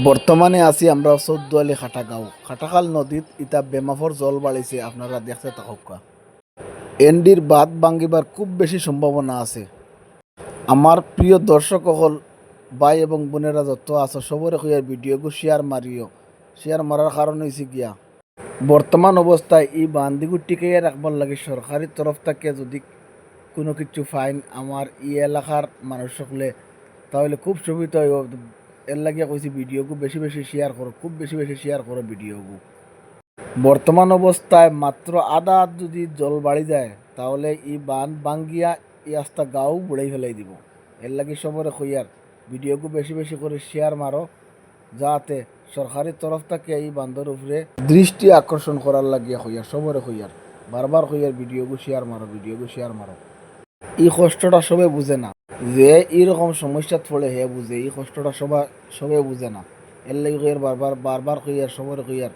বর্তমানে আছি আমরা চৌদ্দুয়ালি খাটাগাঁও। খাটাখাল নদীত ইটা বেমাফর জল বাড়িছে আপনারা দেখতে থাকা এনডির বাদ ভাঙ্গিবার খুব বেশি সম্ভাবনা আছে। আমার প্রিয় দর্শক হল ভাই এবং বোনেরা যত আছো সবরে হইয়ার ভিডিওগু শেয়ার মারিও শেয়ার মারার কারণ হয়েছে গিয়া বর্তমান অবস্থায় এই বান্দিগু টিকাইয়া রাখবার লাগে সরকারি তরফ থেকে যদি কোনো কিছু ফাইন আমার এই এলাকার মানুষ সকলে, তাহলে খুব সুবিধা হইব এর লাগিয়া কইছি ভিডিওগু বেশি বেশি শেয়ার করো, খুব বেশি বেশি শেয়ার করো ভিডিওগু। বর্তমান অবস্থায় মাত্র আধা হাত যদি জল বাড়ি যায়, তাহলে ই বান বাঙ্গিয়া এই আস্তা গাও বুড়াই ফেলাই দিব। এর লাগি সবরে কইয়ার ভিডিওগু বেশি বেশি করে শেয়ার মারো যাতে সরকারি তরফ থেকে এই বান্ধর উপরে দৃষ্টি আকর্ষণ করার লাগিয়া কইয়ার সবরে কইয়ার বারবার কইয়ার ভিডিওগু শেয়ার মারো, ভিডিওগু শেয়ার মারো। এই কষ্টটা সবে বুঝে না। যে এইরকম সমস্যাত পড়ে হে বুঝে, এই কষ্টটা সবাই সবে বুঝে না। এর লাগি কইয়ার বারবার বারবার কইয়ার, সবরে কইয়ার।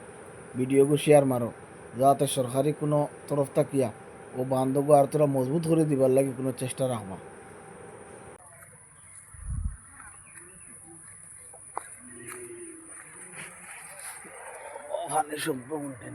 ভিডিওগু শেয়ার মারো, যাতে সরকারি কোনো তরফ থাকিয়া ও বান্ধব আর তোরা মজবুত করে দিবার লাগে কোনো চেষ্টা রাখবা। ওখানে শব্দ উঠেন।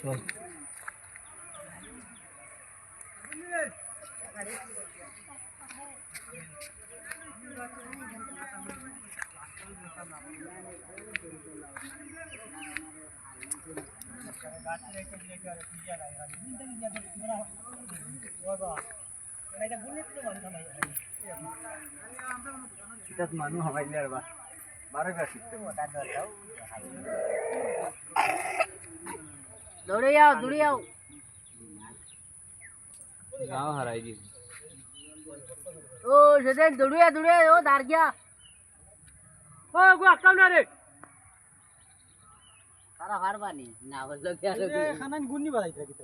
চল। চিতাত মানুহ সমাইলে আৰু বাৰ গাখীৰ দৌড়ে যাও দৌড়ে যাও গাঁও হারাই দিস ও সেদিন দৌড়িয়া দৌড়ে ও দাঁড় গিয়া। ও গো আটকাও না রে। তারা হারবানি না বলল কি আর খানান গুন্নি বাড়াইতে কি